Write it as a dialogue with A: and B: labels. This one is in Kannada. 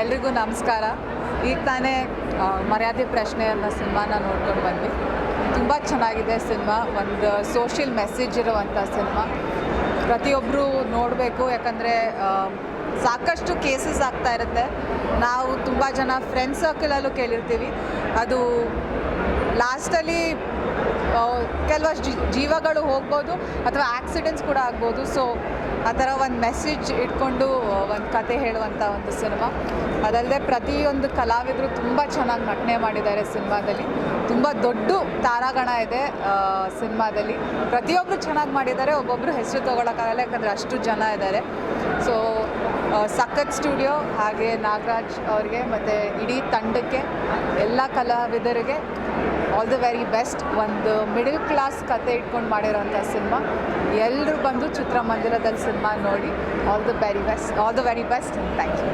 A: ಎಲ್ರಿಗೂ ನಮಸ್ಕಾರ. ಈಗ ತಾನೇ ಮರ್ಯಾದೆ ಪ್ರಶ್ನೆ ಅನ್ನೋ ಸಿನಿಮಾನ ನೋಡ್ಕೊಂಡು ಬಂದ್ವಿ. ತುಂಬ ಚೆನ್ನಾಗಿದೆ ಸಿನಿಮಾ. ಒಂದು ಸೋಷಿಯಲ್ ಮೆಸೇಜ್ ಇರುವಂಥ ಸಿನಿಮಾ. ಪ್ರತಿಯೊಬ್ಬರು ನೋಡಬೇಕು, ಯಾಕಂದರೆ ಸಾಕಷ್ಟು ಕೇಸಸ್ ಆಗ್ತಾ ಇರುತ್ತೆ. ನಾವು ತುಂಬ ಜನ ಫ್ರೆಂಡ್ ಸರ್ಕಲಲ್ಲೂ ಕೇಳಿರ್ತೀವಿ. ಅದು ಲಾಸ್ಟಲ್ಲಿ ಕೆಲವಷ್ಟು ಜೀವಗಳು ಹೋಗ್ಬೋದು ಅಥವಾ ಆಕ್ಸಿಡೆಂಟ್ಸ್ ಕೂಡ ಆಗ್ಬೋದು. ಸೊ ಆ ಥರ ಒಂದು ಮೆಸೇಜ್ ಇಟ್ಕೊಂಡು ಒಂದು ಕತೆ ಹೇಳುವಂಥ ಒಂದು ಸಿನಿಮಾ ಅದಲ್ಲದೆ ಪ್ರತಿಯೊಂದು ಕಲಾವಿದರು ತುಂಬ ಚೆನ್ನಾಗಿ ನಟನೆ ಮಾಡಿದ್ದಾರೆ ಸಿನಿಮಾದಲ್ಲಿ. ತುಂಬ ದೊಡ್ಡ ತಾರಾಗಣ ಇದೆ ಸಿನಿಮಾದಲ್ಲಿ. ಪ್ರತಿಯೊಬ್ಬರು ಚೆನ್ನಾಗಿ ಮಾಡಿದ್ದಾರೆ ಒಬ್ಬೊಬ್ಬರು ಹೆಸರು ತೊಗೊಳಕ್ಕಾಗಲ್ಲ ಯಾಕಂದರೆ ಅಷ್ಟು ಜನ ಇದ್ದಾರೆ. ಸೊ ಸಖತ್ ಸ್ಟುಡಿಯೋ, ಹಾಗೆ ನಾಗರಾಜ್ ಅವರಿಗೆ, ಮತ್ತು ಇಡೀ ತಂಡಕ್ಕೆ, ಎಲ್ಲ ಕಲಾವಿದರಿಗೆ ಆಲ್ ದ ವೆರಿ ಬೆಸ್ಟ್ ಒಂದು ಮಿಡಲ್ ಕ್ಲಾಸ್ ಕತೆ ಇಟ್ಕೊಂಡು ಮಾಡಿರೋಂಥ ಸಿನಿಮಾ. ಎಲ್ಲರೂ ಬಂದು ಚಿತ್ರಮಂದಿರದಲ್ಲಿ ಸಿನಿಮಾ ನೋಡಿ all the very best all the very best thank you